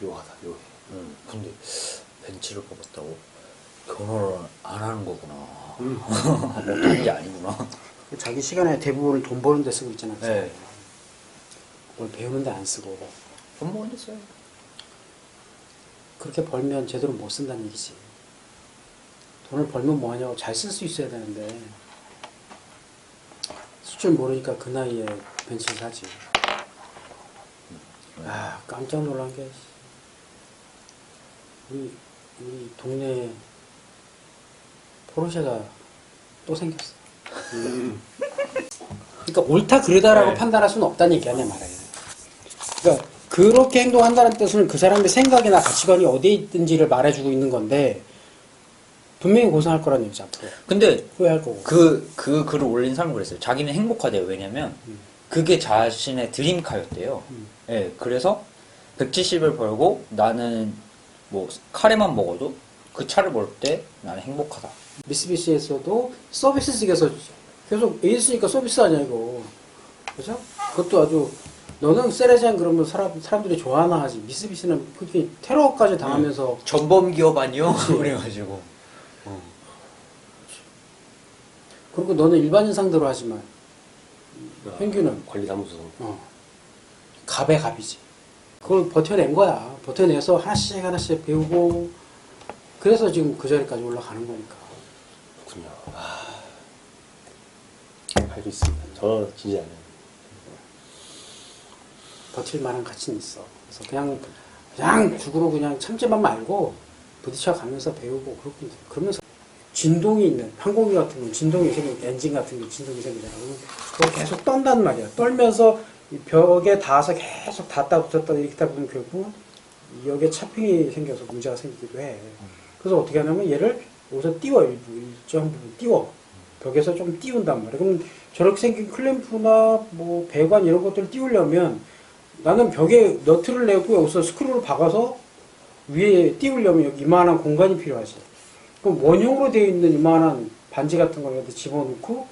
묘하다 묘해 음, 근데 벤츠를 뽑았다고 결혼을 안 하는 거구나. 음. 못하는 게 아니구나. 자기 시간의 대부분을 돈 버는 데 쓰고 있잖아. 네. 뭘 배우는 데 안 쓰고. 돈 먹은 데 써요. 그렇게 벌면 제대로 못 쓴다는 얘기지. 돈을 벌면 뭐하냐고 잘 쓸 수 있어야 되는데 쓸줄 모르니까 그 나이에 벤츠를 사지. 아 깜짝 놀란 게 우리 우리 동네에 포르쉐가 또 생겼어. 음. 그러니까 옳다 그르다라고 네. 판단할 수는 없다는 얘기야 내 말에. 그러니까 그렇게 행동한다는 뜻은 그 사람의 생각이나 가치관이 어디에 있든지를 말해주고 있는 건데 분명히 고생할 거란 얘기지 앞으로 근데 후회할 거고. 그, 그 글을 올린 사람은 그랬어요. 자기는 행복하대요. 왜냐면, 그게 자신의 드림카였대요. 음. 예, 그래서 170을 벌고 나는 뭐 카레만 먹어도 그 차를 몰때 나는 행복하다. 미쓰비시에서도 서비스 측에서 계속 에이스니까 서비스 아니야 이거. 그죠? 그것도 아주 너는 세레장 그러면 사람 사람들이 좋아하나 하지. 미쓰비시는 그렇게 테러까지 당하면서 전범 기업 아니요? 그래가지고. 그리고 너는 일반인 상대로 하지만 현규는 관리사무소 어. 갑의 갑이지. 그걸 버텨낸 거야. 버텨내서 하나씩 하나씩 배우고 그래서 지금 그 자리까지 올라가는 거니까. 그렇군요 아... 알고 있습니다 저안 해요 버틸 만한 가치는 있어. 그래서 그냥 그냥 죽으로 그냥 참지만 말고 부딪혀 가면서 배우고 그렇게 그러면서 진동이 있는 항공기 같은 건 진동이 생긴 엔진 같은 게 진동이 생기잖아. 그걸 계속 떤단 말이야. 떨면서 이 벽에 닿아서 계속 닿다 붙었다 이렇게 하다 보면 결국 여기에 차핑이 생겨서 문제가 생기기도 해. 그래서 어떻게 하냐면 얘를 여기서 띄워 일부 일정 부분 띄워 벽에서 좀 띄운단 말이야. 그럼 저렇게 생긴 클램프나 뭐 배관 이런 것들을 띄우려면 나는 벽에 너트를 내고 여기서 스크루를 박아서 위에 띄우려면 여기 이만한 공간이 필요하지. 그럼 원형으로 되어 있는 이만한 반지 같은 걸 여기 집어넣고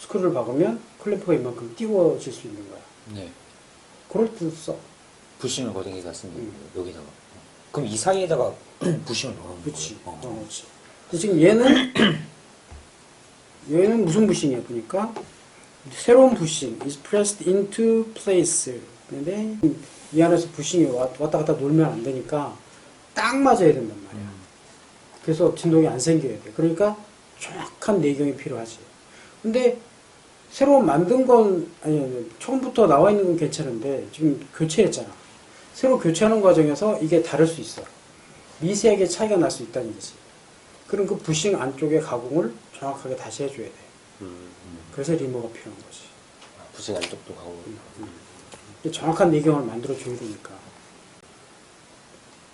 스크루를 박으면 클램프가 이만큼 띄워질 수 있는 거야. 네. 그럴 때 써. 부심을 거기다 쓰면 음. 여기다가. 그럼 이 사이에다가 부심을 넣는 그렇지. 어, 그렇지. 지금 얘는 얘는 무슨 부싱이야 보니까 새로운 부싱 is pressed into place. 근데 이 안에서 부싱이 왔- 왔다 갔다 놀면 안 되니까 딱 맞아야 된단 말이야. 그래서 진동이 안 생겨야 돼. 그러니까 정확한 내경이 필요하지. 근데 새로 만든 건 아니, 아니 처음부터 나와 있는 건 괜찮은데 지금 교체했잖아. 새로 교체하는 과정에서 이게 다를 수 있어. 미세하게 차이가 날 수 있다는 얘기지. 그럼 그 부싱 안쪽의 가공을 정확하게 다시 해줘야 돼. 음. 그래서 리모가 필요한 거지. 부싱 안쪽도 가고 이 정확한 내경을 만들어 줘야 되니까.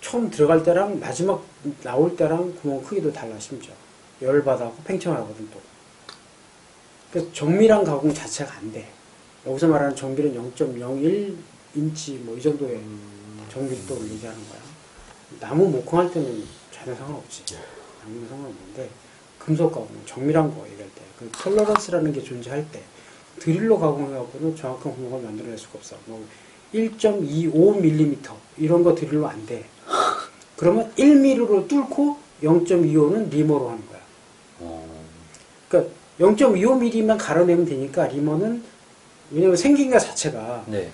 처음 들어갈 때랑 마지막 나올 때랑 구멍 크기도 달라 심지어. 열받아고 팽창을 하거든 또. 그래서 정밀한 가공 자체가 안 돼. 여기서 말하는 정밀은 0.01 인치 뭐 이 정도의 정밀도를 얘기하는 거야. 나무 목공할 때는 전혀 상관없지. 나무는 상관없는데 금속 가공, 정밀한 거 얘기할 때, 그 톨러런스라는 게 존재할 때 드릴로 가공해갖고는 정확한 구멍을 만들어낼 수가 없어. 뭐 1.25mm 이런 거 드릴로 안 돼. 그러면 1mm로 뚫고 0.25는 리머로 하는 거야. 어. 그러니까 0.25mm만 갈아내면 되니까 리머는 왜냐면 생긴 것 자체가 네.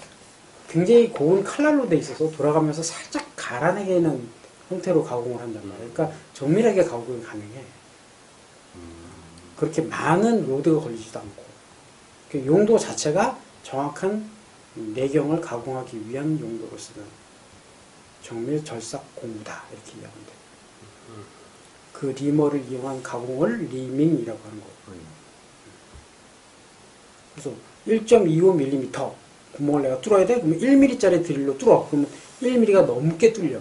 굉장히 고운 칼날로 돼 있어서 돌아가면서 살짝 갈아내는 형태로 가공을 한단 말이야. 그러니까 정밀하게 가공이 가능해. 그렇게 많은 로드가 걸리지도 않고. 그 용도 자체가 정확한 내경을 가공하기 위한 용도로 쓰는 정밀 절삭 공구다. 이렇게 돼. 그 리머를 이용한 가공을 리밍이라고 하는 거고. 그래서 1.25mm 구멍을 내가 뚫어야 돼? 그러면 1mm짜리 드릴로 뚫어. 그러면 1mm가 넘게 뚫려.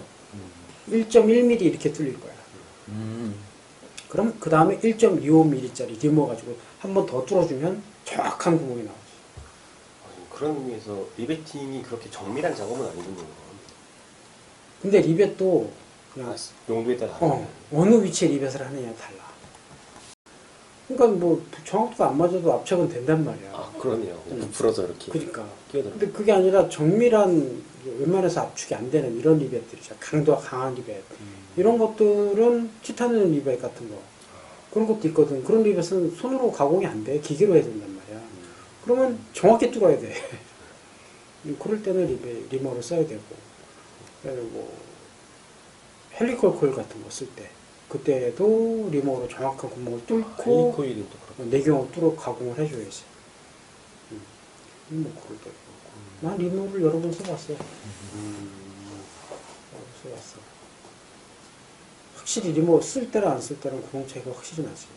1.1mm 이렇게 뚫릴 거야. 음. 그럼 그 다음에 1.25mm짜리 리모 가지고 한 번 더 뚫어주면 정확한 구멍이 나오지. 어, 그런 의미에서 리베팅이 그렇게 정밀한 작업은 아니군요 근데 리벳도 용도에 따라 어, 어느 위치에 리벳을 하느냐에 달라. 그러니까 뭐 정확도가 안 맞아도 압착은 된단 말이야. 아 그러네요 음. 부풀어서 이렇게 그러니까. 끼어들어 근데 그게 아니라 정밀한 웬만해서 압축이 안 되는 이런 리벳들이죠. 강도가 강한 리벳. 이런 것들은 티타늄 리벳 같은 거. 그런 것도 있거든. 그런 리벳은 손으로 가공이 안 돼. 기계로 해야 된단 말이야. 그러면 정확히 뚫어야 돼. 그럴 때는 리벳, 리머를 써야 되고. 그리고 헬리콜 코일 같은 거 쓸 때. 그때도 리머로 정확한 구멍을 뚫고 헬리코일도 그렇고. 내경을 뚫어 가공을 해줘야지. 음. 뭐 그럴 때. 난 리모를 여러 번 써봤어. 음. 어, 써봤어. 확실히 리모 쓸 때랑 안 쓸 때랑 구멍 차이가 확실히 나지.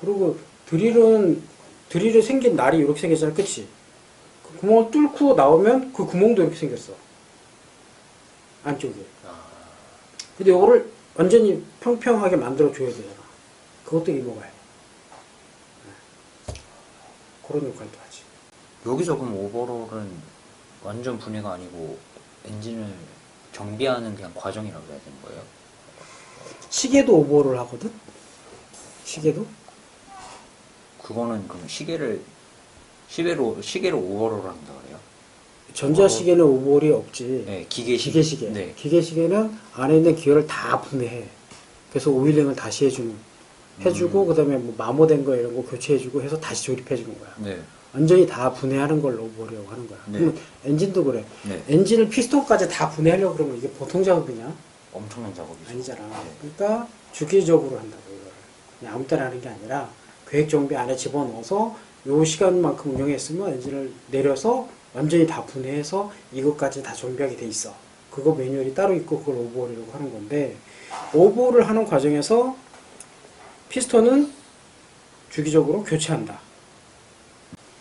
그리고 드릴은 드릴이 생긴 날이 이렇게 생겼잖아, 그치? 그 구멍을 뚫고 나오면 그 구멍도 이렇게 생겼어. 안쪽에. 아, 근데 이거를 완전히 평평하게 만들어 줘야 되잖아. 그것도 리모가 해. 네. 그런 역할도 하지. 여기서 그럼 오버롤은 완전 분해가 아니고 엔진을 정비하는 그냥 과정이라고 해야 되는 거예요? 시계도 오버를 하거든? 시계도? 그거는 그럼 시계를 시계로 시계로 오버롤 한다 그래요? 전자시계는 오버홀이 없지. 네, 기계 시계. 기계시계. 네. 기계시계는 안에 있는 기어를 다 분해해. 그래서 오일링을 다시 해주는, 해주고, 그 다음에 뭐 마모된 거 이런 거 교체해주고 해서 다시 조립해주는 거야. 네. 완전히 다 분해하는 걸 오버홀이라고 하는 거야. 네. 그러면 엔진도 그래. 네. 엔진을 피스톤까지 다 분해하려고 그러면 이게 보통 작업이냐? 엄청난 작업이죠. 아니잖아. 네. 그러니까 주기적으로 한다고 이거를. 그냥 아무 때나 하는 게 아니라 계획 정비 안에 집어넣어서 요 시간만큼 운영했으면 엔진을 내려서 완전히 다 분해해서 이것까지 다 정비하게 돼 있어. 그거 매뉴얼이 따로 있고 그걸 오버홀이라고 하는 건데 오버홀을 하는 과정에서 피스톤은 주기적으로 교체한다.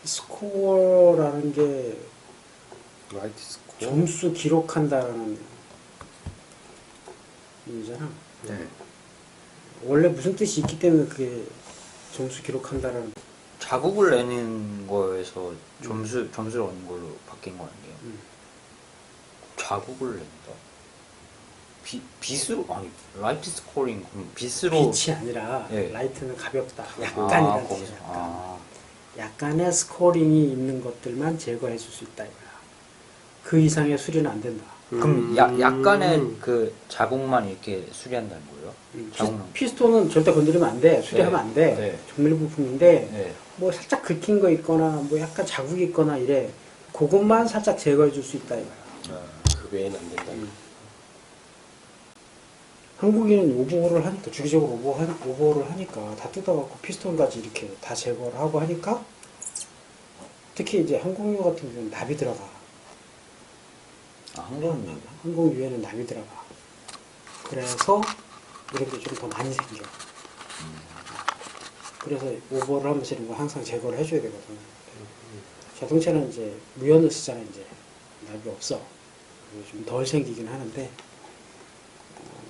스코어라는 게 스코어. 점수 기록한다라는 의미잖아. 네. 원래 무슨 뜻이 있기 때문에 그게 점수 기록한다라는 자국을 내는 거에서 점수 점수를 얻는 걸로 바뀐 거 아니에요? 음. 자국을 낸다. 비, 빛으로 아니 라이트 스코링 그럼 빛으로 빛이 아니라 예. 라이트는 가볍다. 아, 약간이라는 거기서 뜻이야. 약간. 아, 약간의 스코링이 있는 것들만 제거해 줄 수 있다 이거야. 그 이상의 수리는 안 된다. 그럼 음. 야, 약간의 그 자국만 이렇게 수리한다는 거예요? 음, 자국만. 피, 스톤은 절대 건드리면 안 돼. 수리하면 네. 안 돼. 네. 정밀 부품인데 네. 뭐 살짝 긁힌 거 있거나 뭐 약간 자국이 있거나 이래. 그것만 살짝 제거해 줄 수 있다 이거야. 아, 그 외에는 안 된다. 음. 한국인은 오버홀을 하니까 주기적으로 오버홀을 하니까 다 뜯어갖고 피스톤까지 이렇게 다 제거를 하고 하니까 특히 이제 항공유 같은 경우는 납이 들어가 아, 한국은 항공유에는 납이 들어가. 그래서 이런 게 좀 더 많이 생겨. 그래서 오버를 하면서 이런 거 항상 제거를 해줘야 되거든. 자동차는 이제 무연을 쓰잖아 이제 납이 없어. 좀 덜 생기긴 하는데. 어,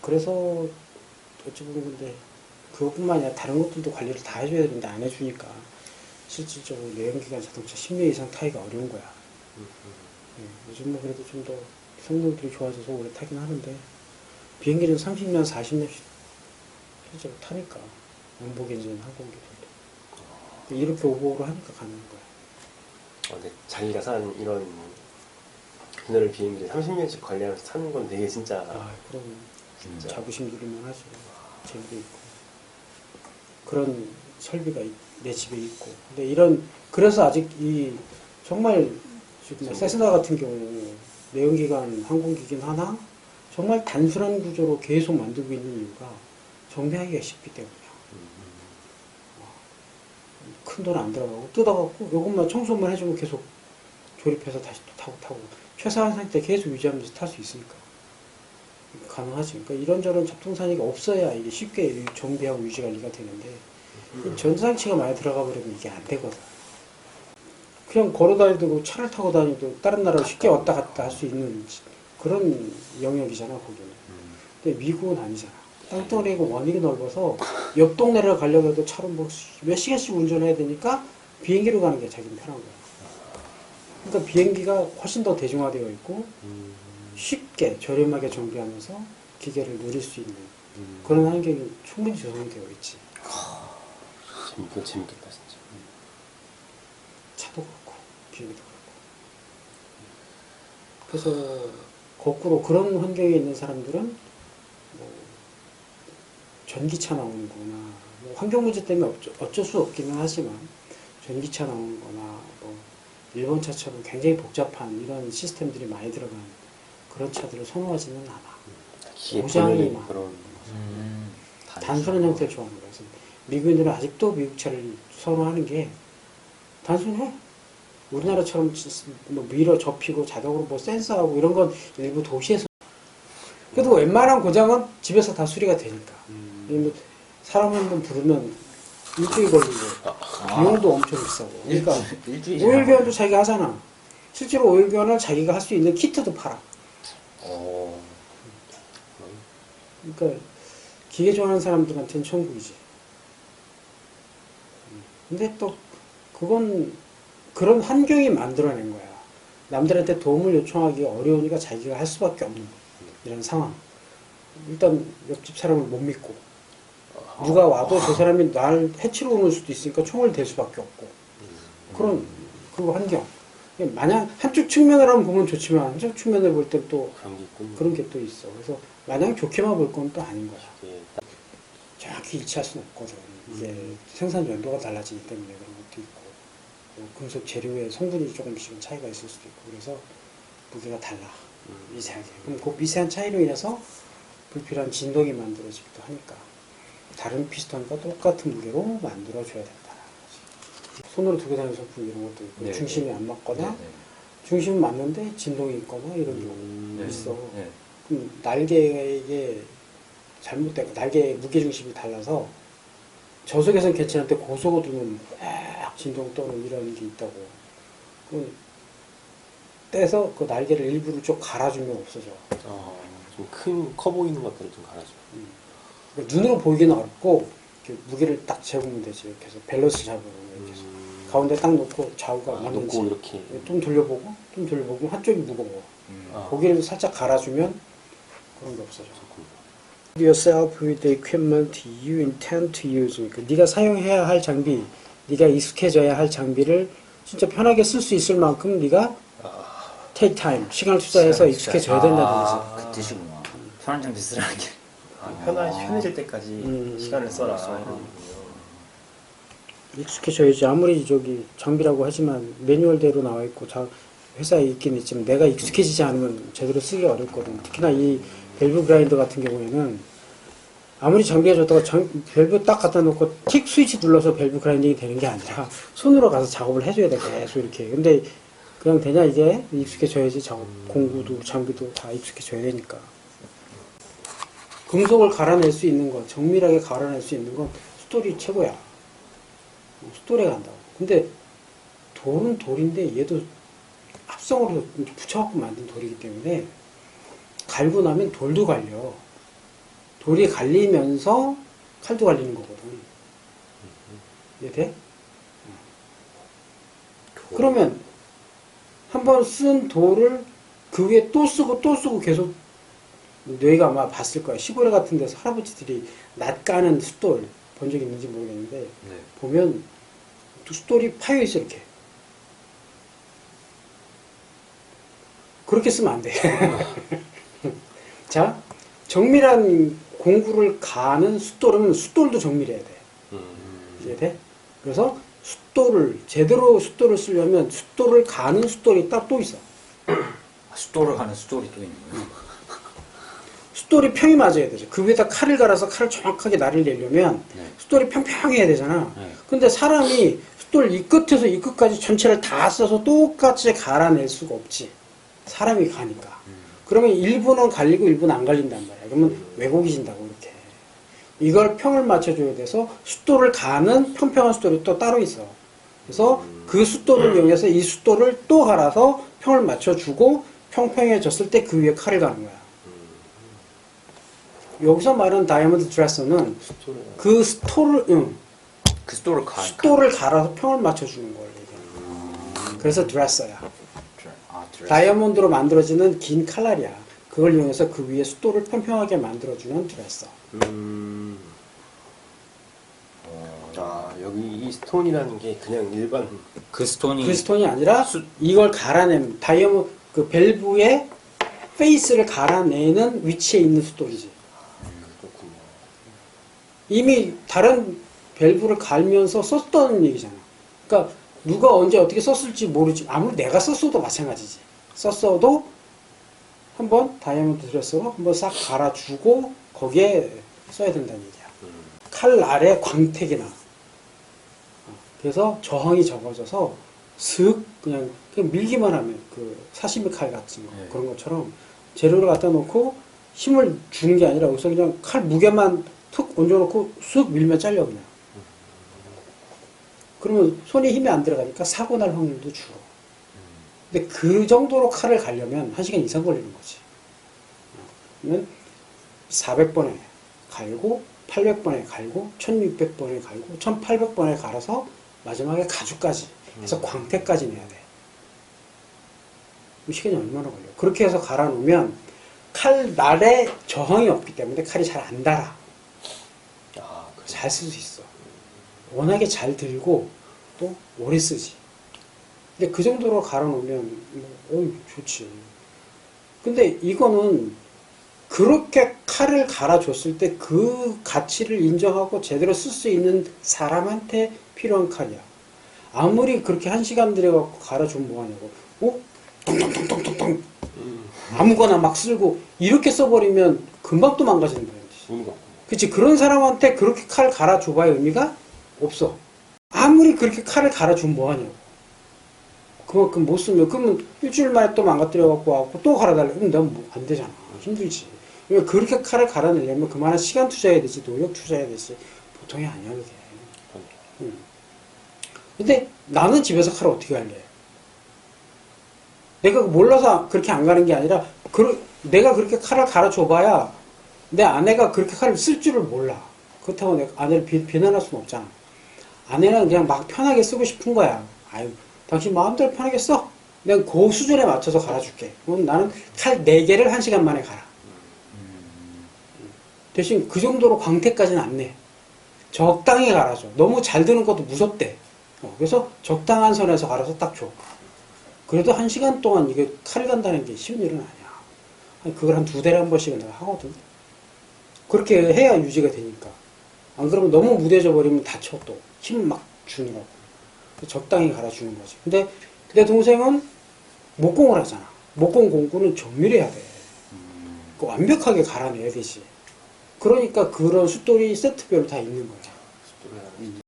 그래서 어찌 보면 근데 그것뿐만 아니라 다른 것들도 관리를 다 해줘야 되는데 안 해주니까 실질적으로 내연기관 자동차 10년 이상 타기가 어려운 거야 예, 요즘은 그래도 좀 더 성능들이 좋아져서 오래 타긴 하는데 비행기는 30년, 40년씩 실제로 타니까 원복 엔진 항공기들도 이렇게 오버를 하니까 가능한 거야. 어, 근데 자기가 산 이런 그늘을 비행기 30년씩 관리하면서 타는 건 되게 진짜 아, 그럼 진짜 자부심 누리면 하지. 재미도 있고. 그런 설비가 이- 내 집에 있고. 근데 이런, 그래서 아직 이, 정말, 지금 뭐 세스나 같은 경우, 내연기관 항공기긴 하나, 정말 단순한 구조로 계속 만들고 있는 이유가 정비하기가 쉽기 때문이야. 큰 돈 안 들어가고, 뜯어갖고, 요것만 청소만 해주면 계속 조립해서 다시 또 타고 타고, 최소한 상태 계속 유지하면서 탈 수 있으니까. 가능하지. 그러니까 이런저런 잡동사니가 없어야 이게 쉽게 정비하고 유지 관리가 되는데 이 전자장치가 많이 들어가 버리면 이게 안 되거든. 그냥 걸어 다니고 차를 타고 다니도 다른 나라로 쉽게 왔다 갔다 할 수 있는 그런 영역이잖아 거기는. 근데 미국은 아니잖아. 땅덩어리고 원익이 넓어서 옆 동네를 가려고 해도 차로 뭐 몇 시간씩 운전해야 되니까 비행기로 가는 게 자기는 편한 거야. 그러니까 비행기가 훨씬 더 대중화되어 있고 음, 쉽게 저렴하게 정비하면서 기계를 누릴 수 있는 음. 그런 환경이 충분히 조성되어 있지. 재밌, 이거 재밌겠다 진짜. 차도 그렇고 비행기도 그래서 거꾸로 그런 환경에 있는 사람들은 뭐 전기차 나오는 거나 뭐 환경 문제 때문에 어쩌, 어쩔 수 없기는 하지만 전기차 나오는 거나 뭐 일본 차처럼 굉장히 복잡한 이런 시스템들이 많이 들어간 그런 차들을 선호하지는 않아. 보내는 많아. 그런 음, 단순한 형태를 좋아하는. 그래서 미국인들은 아직도 미국 차를 선호하는 게 단순해. 우리나라처럼 뭐 미러 접히고 자동으로 뭐 센서하고 이런 건 일부 도시에서. 그래도 웬만한 고장은 집에서 다 수리가 되니까. 이뭐 사람 한 번 부르면 일주일 걸리고 비용도 엄청 비싸고. 그러니까 일주일 오일 교환도 자기가 하잖아. 실제로 오일 교환을 자기가 할 수 있는 키트도 팔아. 어, 그러니까 기계 좋아하는 사람들한테는 천국이지. 음. 근데 또 그건 그런 환경이 만들어낸 거야. 남들한테 도움을 요청하기 어려우니까 자기가 할 수밖에 없는 이런 상황. 일단 옆집 사람을 못 믿고 누가 와도 저 사람이 날 해치러 오는 수도 있으니까 총을 댈 수밖에 없고 그런 그 환경. 마냥 한쪽 측면으로 보면 좋지만 한쪽 측면을 볼 때 또 그런 게 또 있어. 그래서 마냥 좋게만 볼 건 또 아닌 거야. 딱 정확히 일치할 수는 없거든. 이게 생산 연도가 달라지기 때문에 그런 또 금속 재료의 성분이 조금씩은 차이가 있을 수도 있고, 그래서 무게가 달라. 음, 미세하게. 그럼 그 미세한 차이로 인해서 불필요한 진동이 만들어지기도 하니까, 다른 피스톤과 똑같은 무게로 만들어줘야 거지. 손으로 들고 다니는 소품 이런 것도 있고, 네, 중심이 네. 안 맞거나, 네, 중심은 맞는데 진동이 있거나 이런 경우. 음, 네. 있어. 네. 그럼 날개에 잘못된 날개 무게 중심이 달라서 저속에서는 괜찮은데 고속으로 두면 막 진동 또는 이런 게 있다고. 그럼 떼서 그 날개를 일부러 좀 갈아주면 없어져. 어, 좀큰 커 보이는 것들을 좀 갈아줘. 그러니까 눈으로 보이기는 어렵고 이렇게 무게를 딱 재보면 되지. 이렇게 해서 밸런스 잡으면 이렇게 해서 음, 가운데 딱 놓고 좌우가 아, 맞는지 놓고 이렇게 좀 돌려보고 좀 돌려보고 한쪽이 무거워. 음. 아. 고기를 살짝 갈아주면 그런 게 없어져. yourself with the equipment you intend to use. 그러니까 네가 사용해야 할 장비, 네가 익숙해져야 할 장비를 진짜 편하게 쓸 수 있을 만큼 네가 아, take time, 시간을 투자해서 익숙해져야 된다는 아, 거지. 그 뜻이구나. 편한 장비 쓰라는 게. 편하, 편해질 때까지 음, 시간을 써라. 써라. 익숙해져야지. 아무리 저기 장비라고 하지만 매뉴얼대로 나와 있고 자, 회사에 있긴 있지만 내가 익숙해지지 않으면 제대로 쓰기 어렵거든. 특히나 이 밸브 그라인더 같은 경우에는 아무리 장비가 좋다고 장, 밸브 딱 갖다 놓고 틱 스위치 눌러서 밸브 그라인딩이 되는 게 아니라 손으로 가서 작업을 해줘야 돼 계속 이렇게. 근데 그냥 되냐 이게 익숙해져야지 작업 공구도 장비도 다 익숙해져야 되니까. 금속을 갈아낼 수 있는 것, 정밀하게 갈아낼 수 있는 건 스토리 최고야. 스토리가 간다고. 근데 돌은 돌인데 얘도 합성으로 붙여갖고 만든 돌이기 때문에 갈고 나면 돌도 갈려. 돌이 갈리면서 칼도 갈리는 거거든. 이해돼? 그러면 한 번 쓴 돌을 그 위에 또 쓰고 또 쓰고 계속 너희가 아마 봤을 거야. 시골에 같은 데서 할아버지들이 낫 까는 숫돌 본 적 있는지 모르겠는데 네. 보면 숫돌이 파여 있어 이렇게. 그렇게 쓰면 안 돼. 자, 정밀한 공구를 가는 숫돌은 숫돌도 정밀해야 돼. 음, 이해 돼? 그래서 숫돌을 제대로 숫돌을 쓰려면 숫돌을 가는 숫돌이 딱 또 있어. 아, 숫돌을 가는 숫돌이 또 있는 거예요. 숫돌이 평이 맞아야 되죠. 그 위에다 칼을 갈아서 칼을 정확하게 날을 내려면 네. 숫돌이 평평해야 되잖아. 네. 근데 사람이 숫돌 이 끝에서 이 끝까지 전체를 다 써서 똑같이 갈아낼 수가 없지. 사람이 가니까. 그러면 일부는 갈리고 일부는 안 갈린단 말이야. 그러면 왜곡이 진다고 이렇게. 이걸 평을 맞춰줘야 돼서 숫돌을 가는 평평한 숫돌이 또 따로 있어. 그래서 그 숫돌을 이용해서 이 숫돌을 또 갈아서 평을 맞춰주고 평평해졌을 때 그 위에 칼을 가는 거야. 여기서 말하는 다이아몬드 드레서는 그 스토를, 응, 그 숫돌을 가. 숫돌을 갈아서 평을 맞춰주는 걸 얘기해. 그래서 드레서야. 다이아몬드로 만들어지는 긴 칼날이야. 그걸 이용해서 그 위에 숫돌을 평평하게 만들어주는 드레서. 음, 아 여기 이 스톤이라는 게 그냥 일반 그 스톤이 그 스톤이 아니라 이걸 갈아내는 다이아몬드 그 밸브의 페이스를 갈아내는 위치에 있는 숫돌이지. 그렇군요. 이미 다른 밸브를 갈면서 썼던 얘기잖아. 그러니까 누가 언제 어떻게 썼을지 모르지. 아무리 내가 썼어도 마찬가지지. 썼어도 한번 다이아몬드 들였어 한번 싹 갈아주고 거기에 써야 된다는 얘기야. 음. 칼 아래 광택이 나. 어, 그래서 저항이 적어져서 슥 그냥, 그냥 밀기만 하면 그 사시미 칼 같은 거 네. 그런 것처럼 재료를 갖다 놓고 힘을 주는 게 아니라 여기서 그냥 칼 무게만 툭 얹어놓고 쑥 밀면 잘려 그냥. 그러면 손에 힘이 안 들어가니까 사고 날 확률도 줄어. 근데 그 정도로 칼을 갈려면 1시간 이상 걸리는 거지. 어, 그러면 400번에 갈고 800번에 갈고 1600번에 갈고 1800번에 갈아서 마지막에 가죽까지 해서 광택까지 내야 돼. 시간이 얼마나 걸려? 그렇게 해서 갈아 놓으면 칼 날에 저항이 없기 때문에 칼이 잘 안 달아. 아. 잘 쓸 수 있어. 워낙에 잘 들고 또 오래 쓰지. 근데 그 정도로 갈아 놓으면 뭐, 어 좋지. 근데 이거는 그렇게 칼을 갈아줬을 때 그 가치를 인정하고 제대로 쓸 수 있는 사람한테 필요한 칼이야. 아무리 그렇게 한 시간 들여갖고 갈아주면 뭐하냐고. 어? 똥똥똥똥똥똥. 음. 아무거나 막 쓸고 이렇게 써버리면 금방 또 망가지는 거야. 그치 그런 사람한테 그렇게 칼 갈아줘봐야 의미가 없어. 아무리 그렇게 칼을 갈아주면 뭐하냐고 그만큼 못 쓰면 그러면 일주일 만에 또 망가뜨려갖고 와갖고 또 갈아달래. 그럼 난 뭐 안 되잖아. 힘들지. 왜 그렇게 칼을 갈아내려면 그만한 시간 투자해야 되지 노력 투자해야 되지 보통이 아니야 그게. 그러네요. 응. 근데 나는 집에서 칼을 어떻게 갈래? 내가 몰라서 그렇게 안 가는 게 아니라 그, 내가 그렇게 칼을 갈아줘봐야 내 아내가 그렇게 칼을 쓸 줄을 몰라. 그렇다고 내가 아내를 비, 비난할 수는 없잖아. 아내는 그냥 막 편하게 쓰고 싶은 거야. 아유, 당신 마음대로 편하게 써. 내가 그 수준에 맞춰서 갈아줄게. 그럼 나는 칼 4개를 1시간 만에 갈아. 대신 그 정도로 광택까지는 안 내. 적당히 갈아줘. 너무 잘 드는 것도 무섭대. 어, 그래서 적당한 선에서 갈아서 딱 줘. 그래도 한 시간 동안 이게 칼 간다는 게 쉬운 일은 아니야. 아니, 그걸 한 두 달에 한 번씩은 내가 하거든. 그렇게 해야 유지가 되니까. 안 그러면 너무 무뎌져 버리면 다쳐 또. 힘 막 주느라고. 적당히 갈아주는 거지. 근데 내 동생은 목공을 하잖아. 목공 공구는 정밀해야 돼. 그 완벽하게 갈아내야 되지. 그러니까 그런 숫돌이 세트별로 다 있는 거야. 숫돌이. 음.